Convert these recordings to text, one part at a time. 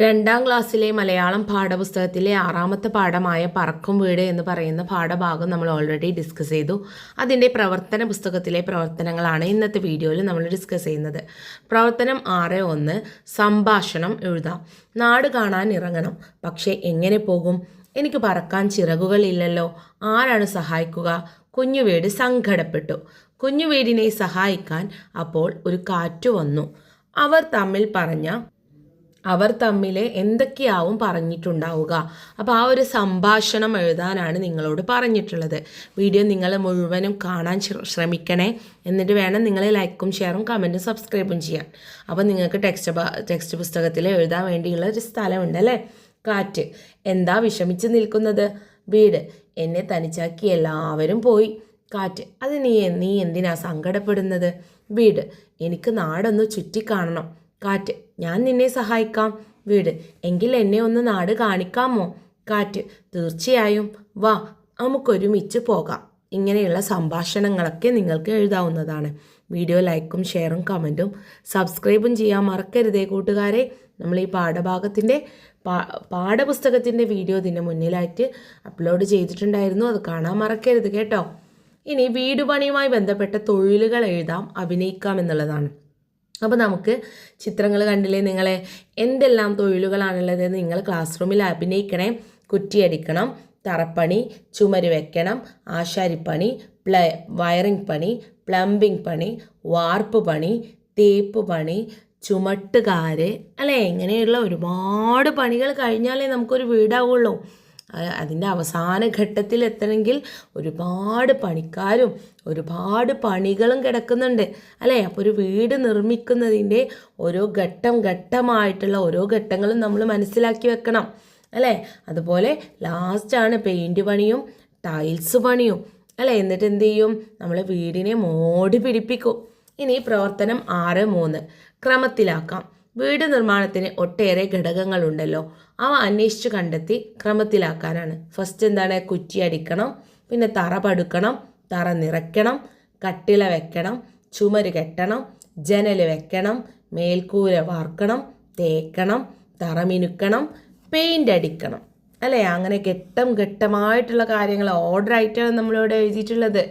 രണ്ടാം ക്ലാസ്സിലെ മലയാളം പാഠപുസ്തകത്തിലെ ആറാമത്തെ പാഠമായ പറക്കും വീട് എന്ന് പറയുന്ന പാഠഭാഗം നമ്മൾ ഓൾറെഡി ഡിസ്കസ് ചെയ്തു. അതിന്റെ പ്രവർത്തന പുസ്തകത്തിലെ പ്രവർത്തനങ്ങളാണ് ഇന്നത്തെ വീഡിയോയിൽ നമ്മൾ ഡിസ്കസ് ചെയ്യുന്നത്. പ്രവർത്തനം ആറ് ഒന്ന് സംഭാഷണം എഴുതാം. നാട് കാണാൻ ഇറങ്ങണം. പക്ഷേ എങ്ങനെ പോകും? എനിക്ക് പറക്കാൻ ചിറകുകളില്ലല്ലോ ആരാണ് സഹായിക്കുക? കുഞ്ഞുവീട് സങ്കടപ്പെട്ടു. കുഞ്ഞുവീടിനെ സഹായിക്കാൻ അപ്പോൾ ഒരു കാറ്റു വന്നു. അവർ തമ്മിൽ പറഞ്ഞ അവർ തമ്മിൽ എന്തൊക്കെയാവും പറഞ്ഞിട്ടുണ്ടാവുക. അപ്പോൾ ആ ഒരു സംഭാഷണം എഴുതാനാണ് നിങ്ങളോട് പറഞ്ഞിട്ടുള്ളത്. വീഡിയോ നിങ്ങൾ മുഴുവനും കാണാൻ ശ്രമിക്കണേ. എന്നിട്ട് വേണം നിങ്ങൾ ലൈക്കും ഷെയറും കമന്റും സബ്സ്ക്രൈബും ചെയ്യാൻ. അപ്പോൾ നിങ്ങൾക്ക് ടെക്സ്റ്റ് ടെക്സ്റ്റ് പുസ്തകത്തിൽ എഴുതാൻ വേണ്ടിയുള്ള ഒരു സ്ഥലമുണ്ട് അല്ലേ കാറ്റ്. എന്താ വിഷമിച്ച് നിൽക്കുന്നത്? വീട്. എന്നെ തനിച്ചാക്കി എല്ലാവരും പോയി. കാറ്റ്. അത് നീ നീ എന്തിനാ സങ്കടപ്പെടുന്നത്? വീട്. എനിക്ക് നാടൊന്ന് ചുറ്റിക്കാണണം. കാറ്റ്. ഞാൻ നിന്നെ സഹായിക്കാം. വീട്. എങ്കിൽ എന്നെ ഒന്ന് നാട് കാണിക്കാമോ? കാറ്റ്. തീർച്ചയായും. വാ നമുക്കൊരുമിച്ച് പോകാം. ഇങ്ങനെയുള്ള സംഭാഷണങ്ങളൊക്കെ നിങ്ങൾക്ക് എഴുതാവുന്നതാണ്. വീഡിയോ ലൈക്കും ഷെയറും കമന്റും സബ്സ്ക്രൈബും ചെയ്യാൻ മറക്കരുതേ കൂട്ടുകാരെ. നമ്മൾ ഈ പാഠഭാഗത്തിന്റെ പാഠപുസ്തകത്തിന്റെ വീഡിയോ ഇതിന്റെ മുന്നിലായിട്ട് അപ്ലോഡ് ചെയ്തിട്ടുണ്ടായിരുന്നു. അത് കാണാൻ മറക്കരുത് കേട്ടോ. ഇനി വീടുപണിയുമായി ബന്ധപ്പെട്ട തൊഴിലുകൾ എഴുതാം അഭിനയിക്കാം എന്നുള്ളതാണ്. അപ്പോൾ നമുക്ക് ചിത്രങ്ങൾ കണ്ടില്ലേ? നിങ്ങളെ എന്തെല്ലാം തൊഴിലുകളാണുള്ളത് നിങ്ങൾ ക്ലാസ് റൂമിൽ അഭിനയിക്കണേ? കുറ്റിയടിക്കണം തറപ്പണി ചുമര് വെക്കണം ആശാരിപ്പണി പ്ല വയറിംഗ് പണി പ്ലംബിംഗ് പണി വാർപ്പ് പണി തേപ്പ് പണി ചുമട്ടുകാർ അല്ലേ? ഇങ്ങനെയുള്ള ഒരുപാട് പണികൾ കഴിഞ്ഞാലേ നമുക്കൊരു വീടാവുള്ളൂ. അതിന്റെ അവസാന ഘട്ടത്തിൽ എത്തണമെങ്കിൽ ഒരുപാട് പണിക്കാരും ഒരുപാട് പണികളും കിടക്കുന്നുണ്ട്. അല്ലേ? അപ്പോൾ ഒരു വീട് നിർമ്മിക്കുന്നതിന്റെ ഓരോ ഘട്ടം ഘട്ടമായിട്ടുള്ള ഓരോ ഘട്ടങ്ങളും നമ്മൾ മനസ്സിലാക്കി വെക്കണം. അല്ലേ? അതുപോലെ ലാസ്റ്റാണ് പെയിന്റ് പണിയും ടൈൽസ് പണിയും. അല്ലേ? എന്നിട്ട് എന്ത് ചെയ്യും? നമ്മൾ വീടിനെ മോടി പിടിപ്പിക്കും. ഇനി പ്രവർത്തനം ആറ് മൂന്ന്. ക്രമത്തിലാക്കാം. വീട് നിർമ്മാണത്തിന് ഒട്ടേറെ ഘടകങ്ങളുണ്ടല്ലോ. അവ അന്വേഷിച്ച് കണ്ടെത്തി ക്രമത്തിലാക്കാനാണ്. ഫസ്റ്റ് എന്താണ്? കുറ്റി അടിക്കണം പിന്നെ തറ പടുക്കണം തറ നിറയ്ക്കണം കട്ടിള വെക്കണം ചുമര് കെട്ടണം ജനൽ വെക്കണം മേൽക്കൂര വാർക്കണം തേക്കണം തറ മിനുക്കണം പെയിന്റ് അടിക്കണം. അല്ലേ? അങ്ങനെ ഘട്ടം ഘട്ടമായിട്ടുള്ള കാര്യങ്ങൾ ഓർഡർ ആയിട്ടാണ് നമ്മളിവിടെ എഴുതിയിട്ടുള്ളത്.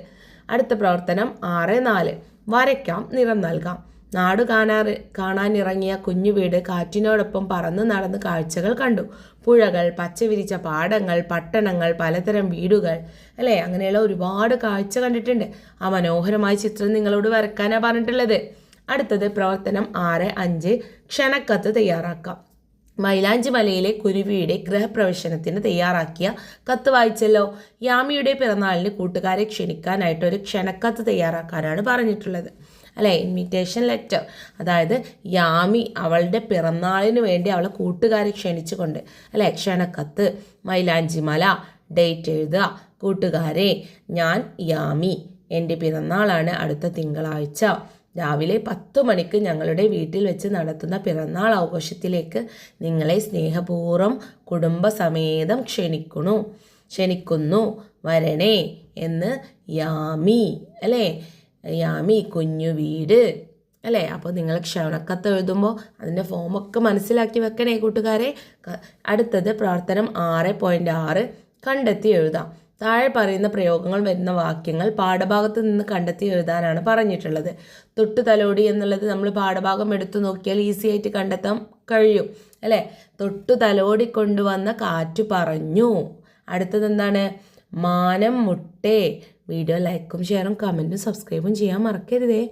അടുത്ത പ്രവർത്തനം ആറ് നാല്. വരയ്ക്കാം നിറം നൽകാം. നാട് കാണാൻ കാണാനിറങ്ങിയ കുഞ്ഞുവീട് കാറ്റിനോടൊപ്പം പറന്ന് നടന്ന് കാഴ്ചകൾ കണ്ടു. പുഴകൾ പച്ചവിരിച്ച പാടങ്ങൾ പട്ടണങ്ങൾ പലതരം വീടുകൾ. അല്ലേ? അങ്ങനെയുള്ള ഒരുപാട് കാഴ്ച കണ്ടിട്ടുണ്ട്. ആ മനോഹരമായ ചിത്രം നിങ്ങളോട് വരക്കാനാണ് പറഞ്ഞിട്ടുള്ളത്. അടുത്തത് പ്രവർത്തനം ആറ് അഞ്ച് ക്ഷണക്കത്ത് തയ്യാറാക്കാം. മൈലാഞ്ചി മലയിലെ കുരുവിയുടെ ഗൃഹപ്രവേശനത്തിന് തയ്യാറാക്കിയ കത്ത് വായിച്ചല്ലോ. യാമിയുടെ പിറന്നാളിന് കൂട്ടുകാരെ ക്ഷണിക്കാനായിട്ട് ഒരു ക്ഷണക്കത്ത് തയ്യാറാക്കാനാണ് പറഞ്ഞിട്ടുള്ളത്. അല്ലേ? ഇൻവിറ്റേഷൻ ലെറ്റർ അതായത് യാമി അവളുടെ പിറന്നാളിന് വേണ്ടി അവളെ കൂട്ടുകാരെ ക്ഷണിച്ചുകൊണ്ട് അല്ലേ? ക്ഷണക്കത്ത് മൈലാഞ്ചിമല ഡേറ്റ് എഴുതുക കൂട്ടുകാരെ ഞാൻ യാമി എന്റെ പിറന്നാളാണ് അടുത്ത തിങ്കളാഴ്ച. രാവിലെ പത്ത് മണിക്ക് ഞങ്ങളുടെ വീട്ടിൽ വെച്ച് നടത്തുന്ന പിറന്നാൾ ആഘോഷത്തിലേക്ക് നിങ്ങളെ സ്നേഹപൂർവം കുടുംബസമേതം ക്ഷണിക്കുന്നു. ക്ഷണിക്കുന്നു. വരണേ എന്ന് യാമി അല്ലേ? യാമി കുഞ്ഞു വീട് അല്ലേ? അപ്പോൾ നിങ്ങൾ ക്ഷണക്കത്ത് എഴുതുമ്പോൾ അതിന്റെ ഫോമൊക്കെ മനസ്സിലാക്കി വെക്കണേ കൂട്ടുകാരെ. അടുത്തത് പ്രവർത്തനം ആറ് പോയിന്റ് ആറ് കണ്ടെത്തി എഴുതാം. താഴെ പറയുന്ന പ്രയോഗങ്ങൾ വരുന്ന വാക്യങ്ങൾ പാഠഭാഗത്ത് നിന്ന് കണ്ടെത്തി എഴുതാനാണ് പറഞ്ഞിട്ടുള്ളത്. തൊട്ടു തലോടി എന്നുള്ളത് നമ്മൾ പാഠഭാഗം എടുത്തു നോക്കിയാൽ ഈസി ആയിട്ട് കണ്ടെത്താൻ കഴിയും അല്ലേ? തൊട്ടു തലോടി കൊണ്ടുവന്ന കാറ്റ് പറഞ്ഞു. അടുത്തത് എന്താണ്? മാനം മുട്ടേ വീഡിയോ ലൈക്കും ഷെയറും കമന്റും സബ്സ്ക്രൈബും ചെയ്യാൻ മറക്കരുതേ.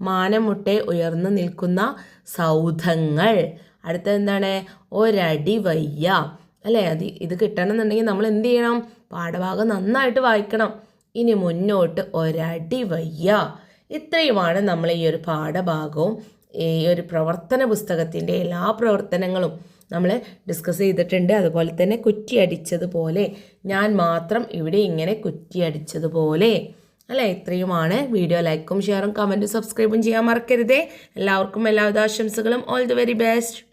മാനമുട്ടെ ഉയർന്നു നിൽക്കുന്ന സൗധങ്ങൾ. അടുത്ത എന്താണ്? ഒരടി വയ്യ. അല്ലേ? അത് ഇത് കിട്ടണമെന്നുണ്ടെങ്കിൽ നമ്മൾ എന്ത് ചെയ്യണം? പാഠഭാഗം നന്നായിട്ട് വായിക്കണം. ഇനി മുന്നോട്ട് ഒരടി വയ്യ. ഇത്രയുമാണ് നമ്മൾ ഈ ഒരു പാഠഭാഗവും ഈ ഒരു പ്രവർത്തന പുസ്തകത്തിന്റെ എല്ലാ പ്രവർത്തനങ്ങളും. നമ്മൾ ഡിസ്കസ് ചെയ്തിട്ടുണ്ട്. അതുപോലെ തന്നെ കുറ്റിയടിച്ചതുപോലെ ഞാൻ മാത്രം ഇവിടെ ഇങ്ങനെ കുറ്റിയടിച്ചതുപോലെ അല്ലേ? ഇത്രയുമാണ് വീഡിയോ ലൈക്കും ഷെയറും കമന്റും സബ്സ്ക്രൈബും ചെയ്യാൻ മറക്കരുതേ. എല്ലാവർക്കും എല്ലാവിധ ആശംസകളും. All the very best